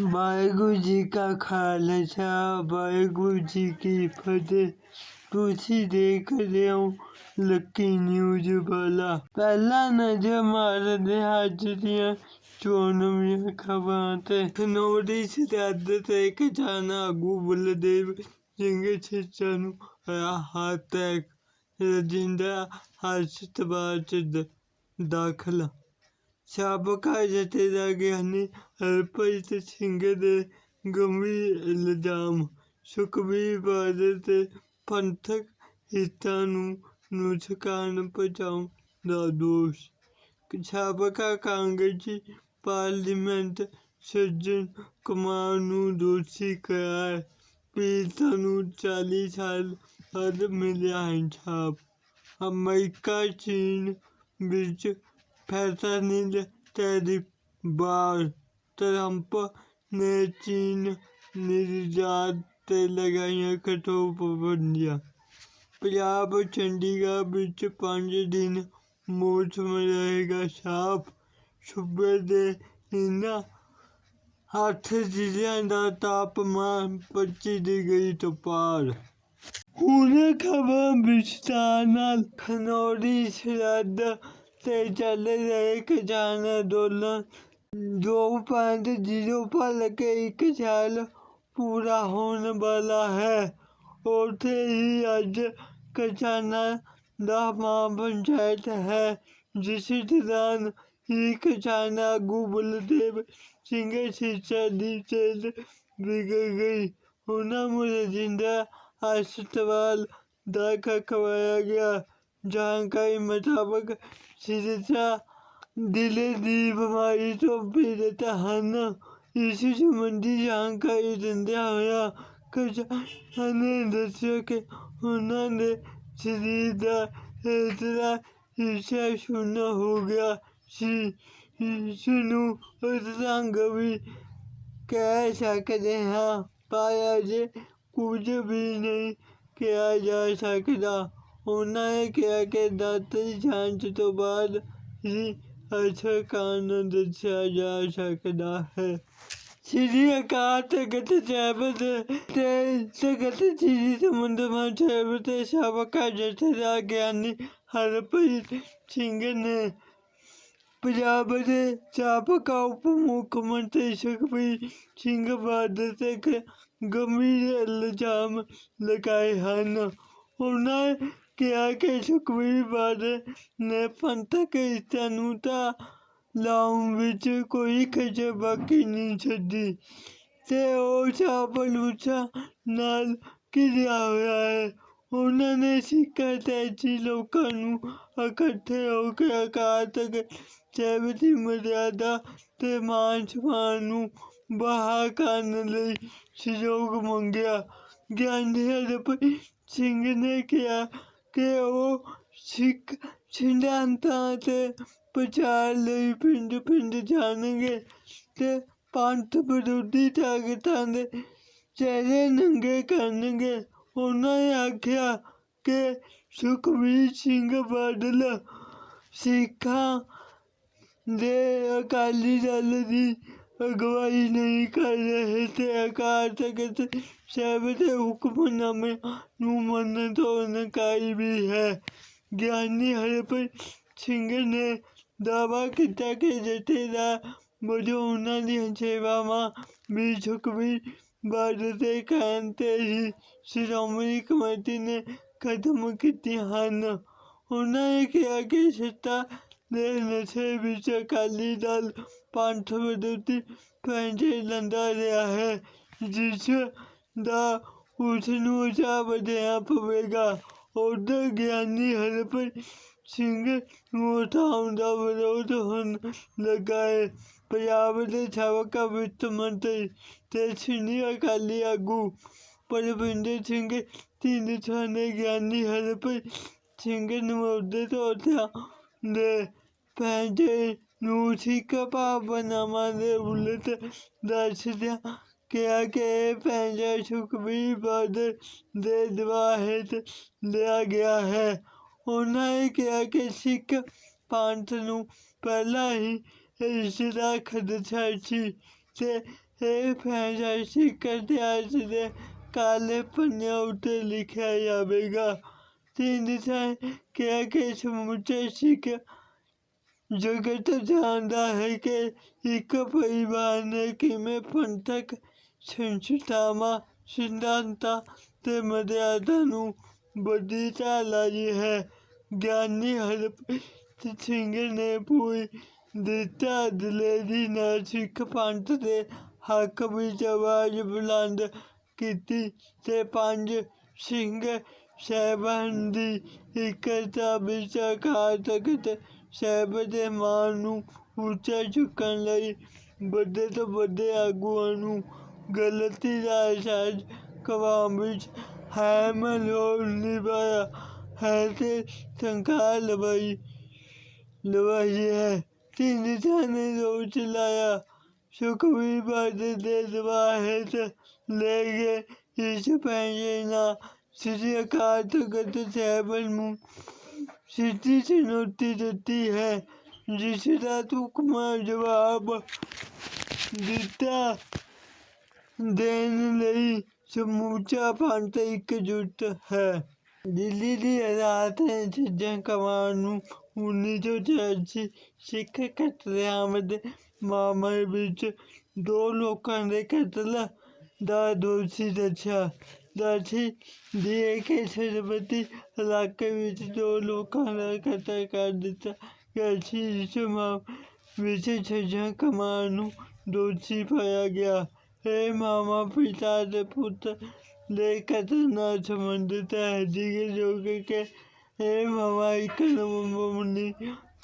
ਵਾਹਿਗੁਰੂ ਜੀ ਕਾ ਖਾਲਸਾ, ਵਾਹਿਗੁਰੂ ਜੀ ਕੀ ਫਤਿਹ। ਤੁਸੀਂ ਦੇਖ ਰਹੇ ਹੋ ਲੱਕੀ ਨਿਊਜ਼ ਵਾਲਾ। ਪਹਿਲਾ ਨਜ਼ਰ ਮਾਰਦੇ ਅੱਜ ਦੀਆਂ ਚੋਣਵੀਆਂ ਖਬਰਾਂ ਤੇ। ਖਨੌਰੀ ਸਰਹੱਦ ਤੇ ਖਜ਼ਾਨਾ ਆਗੂ ਬਲਦੇਵ ਸਿੰਘ ਸਿੱਚਾ ਨੂੰ ਹੋਇਆ ਹਾਰਟ ਅਟੈਕ। ਰਜਿੰਦਰਾ ਹਸਪਤਾਲ ਚ ਦ- ਦਾਖਲ ਸਾਬਕਾ ਜਥੇਦਾਰ ਗਿਆਨੀ ਹਰਪ੍ਰੀਤ ਸਿੰਘ ਦੇ ਗੰਭੀਰ ਇਲਜ਼ਾਮ ਸੁਖਬੀਰ ਬਾਦਲ ਤੇ ਪੰਥਕ ਹਿੱਤਾਂ ਨੂੰ ਨੁਕਸਾਨ ਪਹੁੰਚਾਉਣ ਦਾ ਦੋਸ਼। ਸਾਬਕਾ ਕਾਂਗਰਸੀ ਪਾਰਲੀਮੈਂਟ ਸੱਜਣ ਕੁਮਾਰ ਨੂੰ ਦੋਸ਼ੀ ਕਰਾਰ ਪੀੜਤਾਂ ਨੂੰ 40 ਸਾਲ ਬਾਅਦ ਮਿਲਿਆ ਇਨਸਾਫ ਅਮਰੀਕਾ ਚੀਨ ਵਿੱਚ ਫੈਂਟਾਨਿਲ ਟੈਰਿਫ ਬਾਰ ਟਰੰਪ ਨੇ ਚੀਨ ਤੇ ਲਗਾਈਆਂ ਕਠੋਰ ਪਾਬੰਦੀਆਂ ਪੰਜਾਬ ਚੰਡੀਗੜ੍ਹ ਵਿੱਚ ਪੰਜ ਦਿਨ ਮੌਸਮ ਰਹੇਗਾ ਸਾਫ਼। ਸੂਬੇ ਦੇ ਇਹਨਾਂ ਅੱਠ ਜ਼ਿਲ੍ਹਿਆਂ ਦਾ ਤਾਪਮਾਨ 25 ਡਿਗਰੀ ਤੋਂ ਪਾਰ। ਹੁਣ ਖਬਰ ਵਿਸਤਾਰ ਨਾਲ ਖਨੌਰੀ ਸਰਹੱਦ ਤੇ ਚੱਲ ਰਹੇ ਕਿਸਾਨ ਅੰਦੋਲਨ ਦੋ ਪੁਆਇੰਟ ਜ਼ੀਰੋ ਭਲ ਕੇ ਇੱਕ ਸਾਲ ਪੂਰਾ ਹੋਣ ਵਾਲਾ ਹੈ ਉੱਥੇ ਹੀ ਅੱਜ ਕਿਸਾਨਾਂ ਦਾ ਮਹਾਪੰਚਾਇਤ ਹੈ ਜਿਸ ਦੌਰਾਨ ਹੀ ਕਿਸਾਨ ਆਗੂ ਬਲਦੇਵ ਸਿੰਘ ਸਿੱਚਾ ਦੀ ਸਿਹਤ ਵਿਗੜ ਗਈ ਉਹਨਾਂ ਨੂੰ ਰਜਿੰਦਰਾ ਹਸਪਤਾਲ ਦਾਖਲ ਕਰਵਾਇਆ ਗਿਆ ਜਾਣਕਾਰੀ ਮੁਤਾਬਕ ਸਿੱਚਾ ਦਿਲ ਦੀ ਬਿਮਾਰੀ ਤੋਂ ਪੀੜਤ ਹਨ ਇਸ ਸੰਬੰਧੀ ਜਾਣਕਾਰੀ ਦਿੰਦਿਆਂ ਹੋਇਆ ਕਿਸਾਨਾਂ ਨੇ ਦੱਸਿਆ ਕਿ ਉਹਨਾਂ ਦੇ ਸਰੀਰ ਦਾ ਹੇਠਲਾ ਹਿੱਸਾ ਸੁੰਨ ਹੋ ਗਿਆ ਸੀ ਇਸ ਨੂੰ ਰੰਗ ਵੀ ਕਹਿ ਸਕਦੇ ਹਾਂ ਪਰ ਅਜੇ ਕੁਝ ਵੀ ਨਹੀਂ ਕਿਹਾ ਜਾ ਸਕਦਾ ਉਹਨਾਂ ਨੇ ਕਿਹਾ ਕਿ ਡਾਕਟਰੀ ਜਾਂਚ ਤੋਂ ਬਾਅਦ ਹੀ ਅਸਲ ਕਾਰਨ ਦੱਸਿਆ ਜਾ ਸਕਦਾ ਹੈ ਸ੍ਰੀ ਅਕਾਲ ਤਖਤ ਸਾਹਿਬ ਦੇ ਤੇ ਤਖਤ ਸ੍ਰੀ ਸਮੁੰਦਰ ਸਾਹਿਬ ਤੇ ਸਾਬਕਾ ਜਥੇਦਾਰ ਗਿਆਨੀ ਹਰਪ੍ਰੀਤ ਸਿੰਘ ਨੇ ਪੰਜਾਬ ਦੇ ਸਾਬਕਾ ਉਪ ਮੁੱਖ ਮੰਤਰੀ ਸੁਖਬੀਰ ਸਿੰਘ ਬਾਦਲ ਤੇ ਗ- ਗੰਭੀਰ ਇਲਜ਼ਾਮ ਲਗਾਏ ਹਨ ਉਹਨਾਂ ਨੇ ਕਿਹਾ ਕਿ ਸੁਖਬੀਰ ਬਾਦਲ ਨੇ ਪੰਥਕ ਹਿੱਤਾਂ ਨੂੰ ਤਾਂ ਲਾਉਣ ਵਿੱਚ ਕੋਈ ਖੇਚਲ ਬਾਕੀ ਨਹੀਂ ਛੱਡੀ ਤੇ ਉਹ ਚਾਪਲੂਚਾ ਨਾਲ ਘਿਰਿਆ ਹੋਇਆ ਹੈ। ਉਹਨਾਂ ਨੇ ਸਿੱਖਾਂ ਤੇ ਲੋਕਾਂ ਨੂੰ ਇਕੱਠੇ ਹੋ ਕੇ ਅਕਾਲ ਤਖਤ ਸਾਹਿਬ ਦੀ ਮਰਿਆਦਾ ਤੇ ਮਾਨ ਸਮਾਨ ਨੂੰ ਬਹਾ ਕਰਨ ਲਈ ਸਹਿਯੋਗ ਮੰਗਿਆ। ਗਿਆਨੀ ਹਰਪ੍ਰੀਤ ਸਿੰਘ ਨੇ ਕਿਹਾ ਕਿ ਉਹ ਸਿੱਖ ਸਿਧਾਂਤਾਂ ਤੇ ਪ੍ਰਚਾਰ ਲਈ ਪਿੰਡ ਪਿੰਡ ਜਾਣਗੇ ਅਤੇ ਪੰਥ ਵਿਰੋਧੀ ਤਾਕਤਾਂ ਦੇ ਚਿਹਰੇ ਨੰਗੇ ਕਰਨਗੇ। ਉਹਨਾਂ ਨੇ ਆਖਿਆ ਕਿ ਸੁਖਬੀਰ ਸਿੰਘ ਬਾਦਲ ਸਿੱਖਾਂ ਦੇ ਅਕਾਲੀ ਦਲ ਦੀ ਅਗਵਾਈ ਨਹੀਂ ਕਰ ਰਹੇ ਤੇ ਅਕਾਲ ਤਖਤ ਸਾਹਿਬ ਦੇ ਹੁਕਮਨਾਮੇ ਨੂੰ ਮੰਨਣ ਤੋਂ ਇਨਕਾਰੀ ਵੀ ਹੈ। ਗਿਆਨੀ ਹਰਪ੍ਰੀਤ ਸਿੰਘ ਨੇ ਦਾਅਵਾ ਕੀਤਾ ਕਿ ਜਥੇਦਾਰ ਵਜੋਂ ਉਹਨਾਂ ਦੀਆਂ ਸੇਵਾਵਾਂ ਵੀ ਸੁਖਬੀਰ ਬਾਦਲ ਦੇ ਕਹਿਣ ਤੇ ਹੀ ਸ਼੍ਰੋਮਣੀ ਕਮੇਟੀ ਨੇ ਖਤਮ ਕੀਤੀਆਂ ਹਨ। ਉਹਨਾਂ ਨੇ ਕਿਹਾ ਕਿ ਸੱਤਾ ਦੇ ਨਸ਼ੇ ਵਿੱਚ ਅਕਾਲੀ ਦਲ ਪੰਥ ਵਿਰੋਧੀ ਪੈਂਜੇ ਲੰਦਾ ਰਿਹਾ ਹੈ, ਜਿਸ ਦਾ ਉਸ ਨੂੰ ਉਚਾਵ ਦੇਣਾ ਪਵੇਗਾ। ਉਧਰ ਗਿਆਨੀ ਹਰਪ੍ਰੀਤ ਸਿੰਘ ਨੂੰ ਹਟਾਉਣ ਦਾ ਵਿਰੋਧ ਹੋਣ ਲੱਗਾ ਹੈ। ਪੰਜਾਬ ਦੇ ਸਾਬਕਾ ਵਿੱਤ ਮੰਤਰੀ ਤੇ ਸੀਨੀਅਰ ਅਕਾਲੀ ਆਗੂ ਪਰਵਿੰਦਰ ਸਿੰਘ ਢੀਂਡਸਾ ਨੇ ਗਿਆਨੀ ਹਰਪ੍ਰੀਤ ਸਿੰਘ ਨੂੰ ਅਹੁਦੇ ਤੋਂ ਹਟਾ ਦੇ ਪੈਂਜੇ ਨੂੰ ਸਿੱਖ ਭਾਵਨਾਵਾਂ ਦੇ ਉਲਟ ਦੱਸਦਿਆਂ ਕਿਹਾ ਕਿ ਇਹ ਪੈਂਜਾ ਸੁਖਬੀਰ ਬਾਦਲ ਦੇ ਦਬਾਅ ਹੇਠ ਲਿਆ ਗਿਆ ਹੈ। ਉਹਨਾਂ ਨੇ ਕਿਹਾ ਕਿ ਸਿੱਖ ਪੰਥ ਨੂੰ ਪਹਿਲਾਂ ਹੀ ਇਸ ਦਾ ਖਦਸ਼ਾ ਸੀ ਤੇ ਇਹ ਫੈਸਲਾ ਸਿੱਖ ਇਤਿਹਾਸ ਦੇ ਕਾਲੇ ਪੰਨਿਆਂ ਉੱਤੇ ਲਿਖਿਆ ਜਾਵੇਗਾ। ਤਿੰਨ ਸਾਲ ਕਿਹਾ ਕਿ ਸਮੁੱਚੇ ਸਿੱਖ ਜਗਤ ਜਾਣਦਾ ਹੈ ਕਿ ਇੱਕ ਪਰਿਵਾਰ ਨੇ ਕਿਵੇਂ ਪੰਥਕ ਸੰਸਥਾਵਾਂ, ਸਿਧਾਂਤਾਂ ਤੇ ਮਰਿਆਦਾ ਨੂੰ ਵੱਡੀ ਢਾਲ ਲਾਈ ਹੈ। ਗਿਆਨੀ ਹਰਪ੍ਰੀਤ ਸਿੰਘ ਨੇ ਪੂਰੀ ਦਿੱਤਾ ਦਲੇਰੀ ਨਾਲ ਸਿੱਖ ਪੰਥ ਦੇ ਹੱਕ ਵਿੱਚ ਆਵਾਜ਼ ਬੁਲੰਦ ਕੀਤੀ ਤੇ ਪੰਜ ਸਿੰਘ ਸਾਹਿਬਾਨ ਦੀ ਇਕਤਾ ਵਿੱਚ ਅਕਾਲ ਤਖਤ ਸਾਹਿਬ ਦੇ ਮਾਣ ਨੂੰ ਉੱਚਾ ਚੁੱਕਣ ਲਈ ਵੱਡੇ ਤੋਂ ਵੱਡੇ ਆਗੂਆਂ ਨੂੰ ਗਲਤੀ ਦਾ ਅਹਿਸਾਸ ਕਵਾਮ ਵਿੱਚ ਹੈ ਰੋਲ ਨਿਭਾਇਆ ਹੈ ਤੇ ਤਨਖਾਹ ਲਵਾਈ ਲਵਾਈ ਹੈ। ਤਿੰਨ ਸਾਨੇ ਰੋਜ਼ ਲਾਇਆ ਸੁਖਵੀਰ ਬਾਦਲ ਦੇ ਦਵਾਹੇਤ ਲੈ ਗਏ। ਇਸ ਪੈਂਜੇ ਨਾਲ ਸ੍ਰੀ ਅਕਾਲ ਤਖਤ ਸਾਹਿਬ ਨੂੰ ਸਿੱਧੀ ਚੁਣੌਤੀ ਦਿੱਤੀ ਹੈ, ਜਿਸ ਦਾ ਤੁਕਮਾ ਜਵਾਬ ਦਿੱਤਾ ਦੇਣ ਲਈ ਸਮੁੱਚਾ ਪੰਥ ਇਕਜੁੱਟ ਹੈ। ਦਿੱਲੀ ਦੀ ਅਦਾਲਤ ਨੇ ਸੱਜਣ ਕਮਾਨ ਨੂੰ 1984 ਸਿੱਖ ਕਤਲੇਆਮ ਦੇ ਮਾਮਲੇ ਵਿੱਚ ਦੋ ਲੋਕਾਂ ਦੇ ਕਤਲ ਦਾ ਦੋਸ਼ੀ ਦੱਸਿਆ। ਦਾਸੀ ਦੀ ਕਿ ਸਰਬਤੀ ਇਲਾਕੇ ਵਿੱਚ ਦੋ ਲੋਕਾਂ ਦਾ ਕਤਲ ਕਰ ਦਿੱਤਾ ਗਿਆ ਸੀ ਇਸ ਮਾਮਲੇ ਵਿੱਚ ਸੱਜਣ ਕਮਾਨ ਨੂੰ ਦੋਸ਼ੀ ਪਾਇਆ ਗਿਆ ਇਹ ਮਾਮਾ ਪਿਤਾ ਦੇ ਪੁੱਤ ਦੇ ਕਤਲ ਨਾਲ ਸੰਬੰਧਿਤ ਹੈ ਜ਼ਿਕਰਯੋਗ ਹੈ ਕਿ ਇਹ ਮਾਮਾ ਇੱਕ ਨਵੰਬਰ ਉੱਨੀ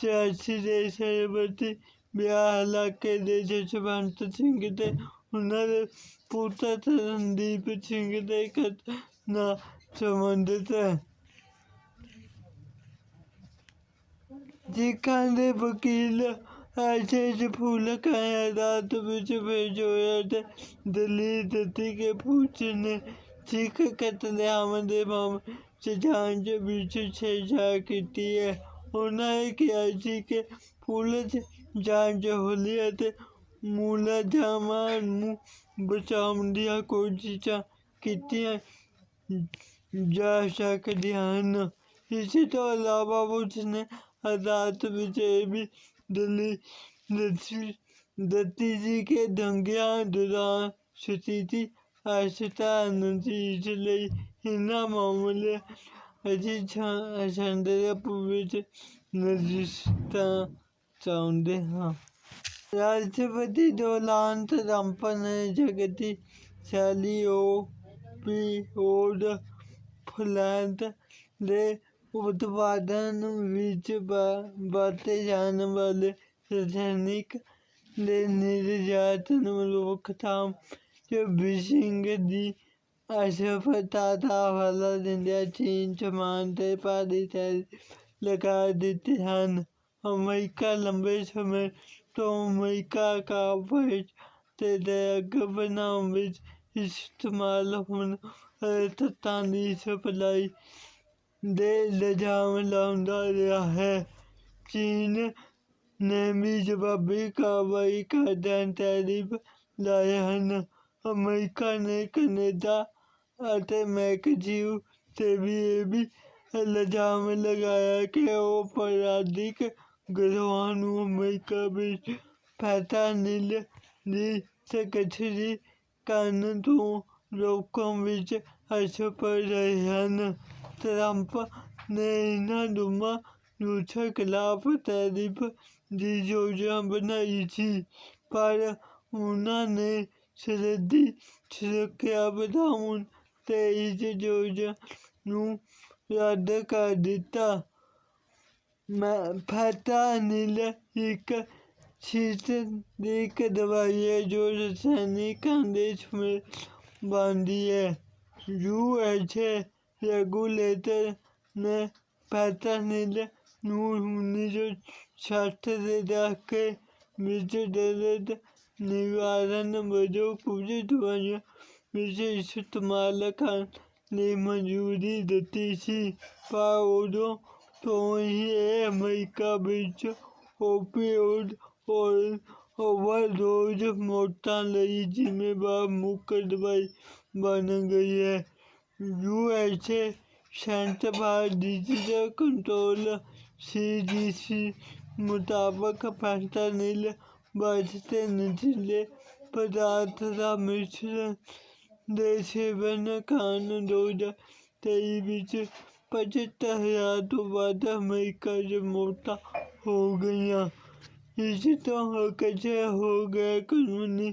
ਚੁਰਾਸੀ ਦੇ ਸਰਬਤੀ ਵਿਆਹ ਇਲਾਕੇ ਦੇ ਜਸਵੰਤ ਸਿੰਘ ਤੇ ਉਹਨਾਂ ਦੇ ਪੁੱਤਰ ਤਰਨਦੀਪ ਸਿੰਘ ਦੇ ਕਤਲ ਨਾਲ ਸੰਬੰਧਿਤ ਹੈ ਜਿਕਾਂ ਦੇ ਵਕੀਲ ਐਸੇ ਫੂਲ ਕਾਇਆ ਅਦਾਲਤ ਵਿੱਚ ਪੇਸ਼ ਹੋਇਆ ਤੇ ਦਲੀਲ ਦਿੱਤੀ ਕਿ ਪੁਲਿਸ ਨੇ ਸਿੱਖ ਕਤਲੇਆਮ ਦੇ ਮਾਮਲੇ 'ਚ ਜਾਂਚ ਵਿੱਚ ਛੇੜਛਾੜ ਕੀਤੀ ਹੈ ਉਹਨਾਂ ਇਹ ਕਿਹਾ ਸੀ ਕਿ ਪੁਲਿਸ ਜਾਂਚ ਹੌਲੀ ਅਤੇ ਮੁਲਜ਼ਮਾਂ ਨੂੰ ਬਚਾਉਣ ਦੀਆਂ ਕੋਸ਼ਿਸ਼ਾਂ ਕੀਤੀਆਂ ਜਾ ਸਕਦੀਆਂ ਹਨ। ਇਸ ਤੋਂ ਇਲਾਵਾ ਪੁਲਿਸ ਨੇ ਅਦਾਲਤ ਵਿੱਚ ਇਹ ਵੀ ਦਲੀਲ ਦਿੱਤੀ ਸੀ ਕਿ ਦੰਗਿਆਂ ਦੌਰਾਨ ਸਥਿਤੀ ਅਸਥਾਨ ਸੀ, ਇਸ ਲਈ ਇਹਨਾਂ ਮਾਮਲੇ ਅਸੀਂ ਸੰਦਰਭ ਵਿੱਚ ਨਜ਼ਿਸਤਾਂ ਚਾਹੁੰਦੇ ਹਾਂ। ਰਾਸ਼ਟਰਪਤੀ ਡੋਨਾਲਡ ਟਰੰਪ ਨੇ ਜਗਤੀ ਸ਼ੈਲੀ ਓ ਪੀ ਓਡ ਫਲੈਂਟ ਦੇ ਉਤਪਾਦਨ ਵਿੱਚ ਵਰਤੇ ਜਾਣ ਵਾਲੇ ਰਸਾਇਣਿਕ ਦੇ ਨਿਰਯਾਤ ਨੂੰ ਰੋਕਥਾਮ ਚ ਬਿਸ਼ਿੰਗ ਦੀ ਅਸਫਲਤਾ ਦਾ ਹਵਾਲਾ ਦਿੰਦਿਆਂ ਚੀਨ ਜਮਾਨ ਤੇ ਭਾਰੀ ਟੈਰਿਫ ਲਗਾ ਦਿੱਤੇ ਹਨ। ਅਮਰੀਕਾ ਲੰਬੇ ਸਮੇਂ ਤੋਂ ਅਮਰੀਕਾ ਕਾਰਪੋਰੇਟ ਤੇ ਡਰੱਗ ਬਣਾਉਣ ਵਿੱਚ ਇਸਤੇਮਾਲ ਹੋਣ ਵਾਲੇ ਤੱਤਾਂ ਦੀ ਸਪਲਾਈ ਦੇ ਇਲਜ਼ਾਮ ਲਾਉਂਦਾ ਰਿਹਾ ਹੈ ਚੀਨ ਨੇ ਵੀ ਜਵਾਬੀ ਕਾਰਵਾਈ ਕਰਦਿਆਂ ਟੈਰਿਫ ਲਾਏ ਹਨ ਅਮਰੀਕਾ ਨੇ ਕੈਨੇਡਾ ਅਤੇ ਮੈਕਸੀਕੋ ਤੇ ਵੀ ਇਹ ਵੀ ਇਲਜ਼ਾਮ ਲਗਾਇਆ ਨੂੰ ਅਮਰੀਕਾ ਵਿੱਚ ਫੈਂਟਾਨਿਲ ਦੀ ਤਸਕਰੀ ਕਰਨ ਤੋਂ ਰੋਕਣ ਵਿੱਚ ਅਸਫਲ ਰਹੇ ਹਨ। ਟਰੰਪ ਨੇ ਇਹਨਾਂ ਦੋਵਾਂ ਰੂਸਾਂ ਖਿਲਾਫ ਟੈਰਿਫ ਦੀ ਯੋਜਨਾ ਬਣਾਈ ਸੀ, ਪਰ ਉਹਨਾਂ ਨੇ ਸਰਹੱਦੀ ਸੁਰੱਖਿਆ ਵਧਾਉਣ ਤੇ ਇਸ ਯੋਜਨਾ ਨੂੰ ਰੱਦ ਕਰ ਦਿੱਤਾ। ਮੈਂ ਫੈਂਟਾਨਿਲ ਇੱਕ ਸਿੰਥੈਟਿਕ ਦਵਾਈ ਹੈ ਜੋ ਰਸਾਇਣਿਕਾਂ ਦੇ ਸਮੇਲ ਬਣਦੀ ਹੈ ਯੂ ਐਚ ਏ ਰੈਗੂਲੇਟਰ ਨੇ ਫੈਂਟਾਨਿਲ ਨੂੰ ਉੱਨੀ ਸੌ ਛੱਠ ਦੇ ਦਹਾਕੇ ਵਿੱਚ ਦਰਦ ਨਿਵਾਰਨ ਵਜੋਂ ਕੁਝ ਦਵਾਈਆਂ ਵਿੱਚ ਇਸਤੇਮਾਲ ਕਰਨ ਲਈ ਮਨਜ਼ੂਰੀ ਦਿੱਤੀ ਸੀ ਪਰ ਉਦੋਂ ਤੋਂ ਹੀ ਇਹ ਅਮਰੀਕਾ ਵਿੱਚ ਓਪੀਓਡ ਔਰ ਓਵਰਡੋਜ਼ ਮੌਤਾਂ ਲਈ ਜ਼ਿੰਮੇਵਾਰ ਮੁੱਖ ਦਵਾਈ ਬਣ ਗਈ ਹੈ USA centre for disease control CDC ਮੁਤਾਬਕ ਫੈਂਟਾਨਿਲ ਵਾਸਤੇ ਨਸ਼ੀਲੇ ਪਦਾਰਥ ਦਾ ਮਿਸ਼ਰਣ ਦੇ ਸੇਵਨ ਕਾਰਨ ਦੋ ਹਜ਼ਾਰ ਤੇਈ ਵਿੱਚ ਪਝੱਤਰ ਹਜ਼ਾਰ ਤੋਂ ਵੱਧ ਅਮਰੀਕਾ 'ਚ ਮੌਤਾਂ ਹੋ ਗਈਆਂ ਇਸ ਤੋਂ ਅਕਸ਼ੇ ਹੋ ਗਏ ਕਾਨੂੰਨੀ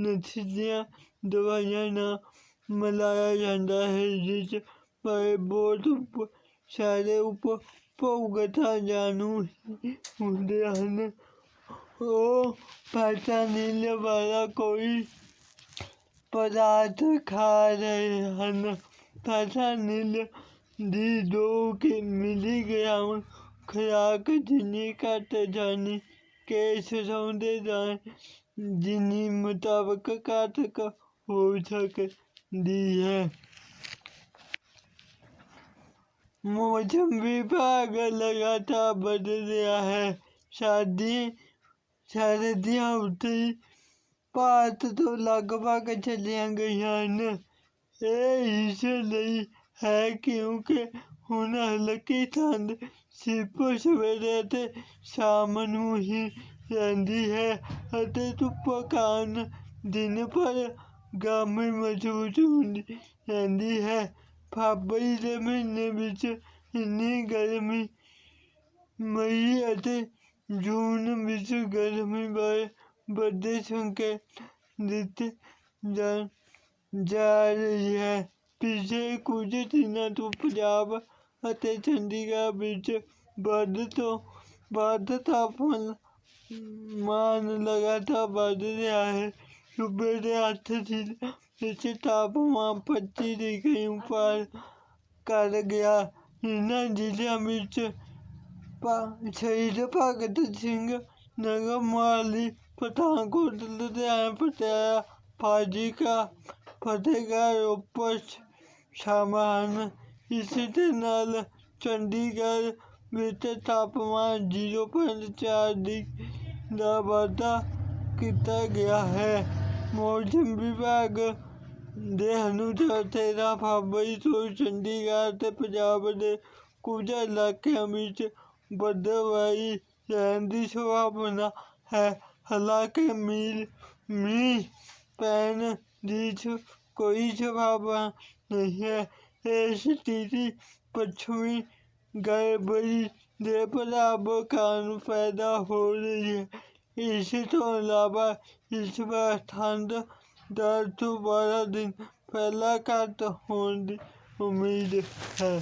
ਨਸ਼ੀਲੀਆਂ ਦਵਾਈਆਂ ਨਾਲ ਮਿਲਾਇਆ ਜਾਂਦਾ ਹੈ ਜਿਸ ਬਾਰੇ ਬਹੁਤ ਉਪ ਸਾਰੇ ਉਪਭੋਗਤਾ ਜਾਣੂ ਹੀ ਹੁੰਦੇ ਹਨ ਉਹ ਫੈਂਟਾਨਿਲ ਵਾਲਾ ਕੋਈ ਪਦਾਰਥ ਖਾ ਰਹੇ ਹਨ ਫੈਂਟਾਨਿਲ ਦੀ ਦੋ ਕਿ ਮਿਲੀਗ੍ਰਾਮ ਖੁਰਾਕ ਜਿੰਨੀ ਘੱਟ ਜਾਣੀ ਕਿ ਸੌਂਦੇ ਜਾਂ ਜਿੰਨੀ ਮੁਤਾਬਕ ਘਾਤਕ ਹੋ ਸਕਦੀ ਹੈ ਮੌਸਮ ਵਿਭਾਗ ਲਗਾਤਾਰ ਬਦਲ ਰਿਹਾ ਹੈ ਸਰਦੀ ਸਰਦੀਆਂ ਉੱਤੇ ਭਾਰਤ ਤੋਂ ਲਗਭਗ ਚਲੀਆਂ ਗਈਆਂ ਹਨ ਇਹ ਇਸ ਲਈ ਹੈ ਕਿਉਂਕਿ ਹੁਣ ਹਲਕੀ ਠੰਡ ਸਿਰਫ ਸਵੇਰੇ ਅਤੇ ਸ਼ਾਮ ਨੂੰ ਹੀ ਰਹਿੰਦੀ ਹੈ ਅਤੇ ਧੁੱਪ ਕਾਰਨ ਦਿਨ ਭਰ ਗਰਮੀ ਮਹਿਸੂਸ ਹੁੰਦੀ ਰਹਿੰਦੀ ਹੈ। ਫਰਵਰੀ ਦੇ ਮਹੀਨੇ ਵਿੱਚ ਇੰਨੀ ਗਰਮੀ, ਮਈ ਅਤੇ ਜੂਨ ਵਿੱਚ ਗਰਮੀ ਬਾਰੇ ਵੱਡੇ ਸੰਕੇਤ ਦਿੱਤੇ ਜਾ ਜਾ ਰਹੀ ਹੈ। ਪਿਛਲੇ ਕੁਝ ਦਿਨਾਂ ਤੋਂ ਪੰਜਾਬ ਅਤੇ ਚੰਡੀਗੜ੍ਹ ਵਿੱਚ ਵੱਧ ਤੋਂ ਵੱਧ ਤਾਪਮਾਨ, ਮਾਨ ਲਗਾਤਾਰ ਵੱਧ ਰਿਹਾ ਹੈ। ਸੂਬੇ ਦੇ ਅੱਠ ਜ਼ਿਲ੍ਹਿਆਂ ਵਿੱਚ ਤਾਪਮਾਨ ਪੱਚੀ ਡਿਗਰੀ ਪਾਰ ਕਰ ਗਿਆ। ਇਹਨਾਂ ਜ਼ਿਲ੍ਹਿਆਂ ਵਿੱਚ ਸ਼ਹੀਦ ਭਗਤ ਸਿੰਘ ਨਗਰ, ਮੋਹਾਲੀ, ਪਠਾਨਕੋਟ, ਲੁਧਿਆਣਾ, ਪਟਿਆਲਾ, ਫਾਜ਼ਿਲਕਾ ਫਤਿਹਗੜ੍ਹ ਰੋਪੜ ਸ਼ਾਮਲ ਹਨ ਇਸ ਦੇ ਨਾਲ ਚੰਡੀਗੜ੍ਹ ਵਿੱਚ ਤਾਪਮਾਨ ਜ਼ੀਰੋ ਪੁਆਇੰਟ ਚਾਰ ਡਿਗਰੀ ਦਾ ਵਾਧਾ ਕੀਤਾ ਗਿਆ ਹੈ। ਮੌਸਮ ਵਿਭਾਗ ਦੇ ਅਨੁਸਾਰ ਤੇਰ੍ਹਾਂ ਫਰਵਰੀ ਤੋਂ ਚੰਡੀਗੜ੍ਹ ਅਤੇ ਪੰਜਾਬ ਦੇ ਕੁਝ ਇਲਾਕਿਆਂ ਵਿੱਚ ਬੱਦਲਵਾਈ ਰਹਿਣ ਦੀ ਸੰਭਾਵਨਾ ਹੈ। ਹਾਲਾਂਕਿ ਮੀਂਹ ਮੀਂਹ ਪੈਣ ਦੀ ਸ- ਕੋਈ ਸੰਭਾਵਨਾ ਨਹੀਂ ਹੈ ਇਹ ਸਥਿਤੀ ਪੱਛਮੀ ਗੜਬੜੀ ਦੇ ਪ੍ਰਭਾਵ ਕਾਰਨ ਪੈਦਾ ਹੋ ਰਹੀ ਹੈ ਇਸ ਤੋਂ ਇਲਾਵਾ ਇਸ ਵਾਰ ਠੰਡ ਦਸ ਤੋਂ ਬਾਰਾਂ ਦਿਨ ਪਹਿਲਾਂ ਘੱਟ ਹੋਣ ਦੀ ਉਮੀਦ ਹੈ